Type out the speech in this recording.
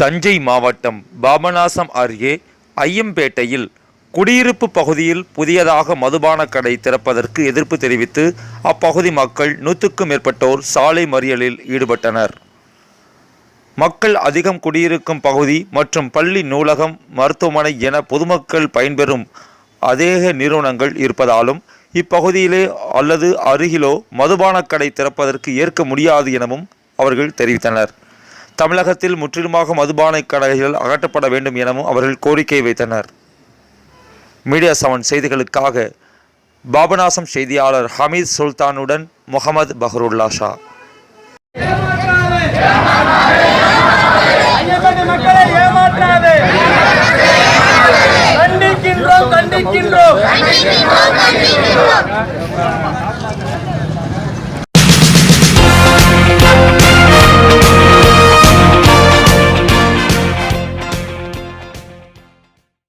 தஞ்சை மாவட்டம் பாபநாசம் அருகே ஐயம்பேட்டையில் குடியிருப்பு பகுதியில் புதியதாக மதுபான கடை திறப்பதற்கு எதிர்ப்பு தெரிவித்து அப்பகுதி மக்கள் நூற்றுக்கும் மேற்பட்டோர் சாலை மறியலில் ஈடுபட்டனர். மக்கள் அதிகம் குடியிருக்கும் பகுதி மற்றும் பள்ளி நூலகம் மருத்துவமனை என பொதுமக்கள் பயன்பெறும் அதேக நிறுவனங்கள் இருப்பதாலும் இப்பகுதியிலே அல்லது அருகிலோ மதுபான கடை திறப்பதற்கு ஏற்க முடியாது எனவும் அவர்கள் தெரிவித்தனர். தமிழகத்தில் முற்றிலுமாக மதுபான கடைகள் அகற்றப்பட வேண்டும் எனவும் அவர்கள் கோரிக்கை வைத்தனர். மீடியா செவன் செய்திகளுக்காக பாபநாசம் செய்தியாளர் ஹமீத் சுல்தானுடன் முகமது பஹருல்லா ஷா. கண்டிக்கின்றோம் கண்டிக்கின்றோம்